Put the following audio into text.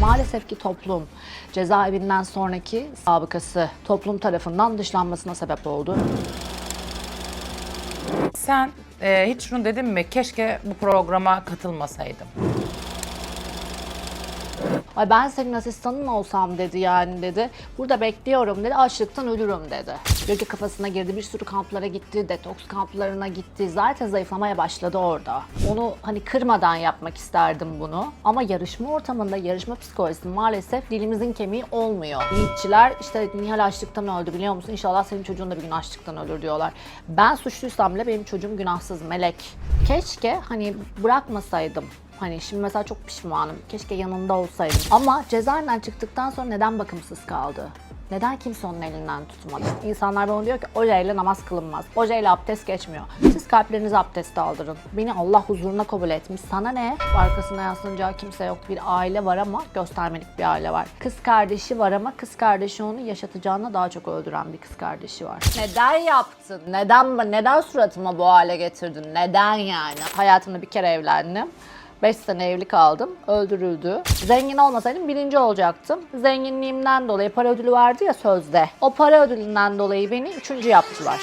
Maalesef ki toplum cezaevinden sonraki sabıkası toplum tarafından dışlanmasına sebep oldu. Sen e, hiç şunu dedin mi? Keşke bu programa katılmasaydım. Ay ben senin asistanın olsam dedi yani dedi. Burada bekliyorum dedi. Açlıktan ölürüm dedi. Ki kafasına girdi. Bir sürü kamplara gitti. Detoks kamplarına gitti. Zaten zayıflamaya başladı orada. Onu hani kırmadan yapmak isterdim bunu. Ama yarışma ortamında yarışma psikolojisi maalesef dilimizin kemiği olmuyor. Yiğitçiler işte Nihal açlıktan öldü biliyor musun? İnşallah senin çocuğun da bir gün açlıktan ölür diyorlar. Ben suçluysam bile benim çocuğum günahsız melek. Keşke hani bırakmasaydım Hani şimdi mesela çok pişmanım. Keşke yanında olsaydım. Ama cezaevinden çıktıktan sonra neden bakımsız kaldı? Neden kimse onun elinden tutmadı? İnsanlar bana diyor ki ojeyle namaz kılınmaz. Ojeyle abdest geçmiyor. Siz kalplerinizi abdest aldırın. Beni Allah huzuruna kabul etmiş. Sana ne? Arkasında yaslanacağı kimse yok. Bir aile var ama göstermelik bir aile var. Kız kardeşi var ama kız kardeşi onu yaşatacağına daha çok öldüren bir kız kardeşi var. Neden yaptın? Neden neden suratıma bu hale getirdin? Neden yani? Hayatımda bir kere evlendim. 5 sene evli kaldım. Öldürüldü. Zengin olmasaydım birinci olacaktım. Zenginliğimden dolayı para ödülü vardı ya sözde. O para ödülünden dolayı beni üçüncü yaptılar.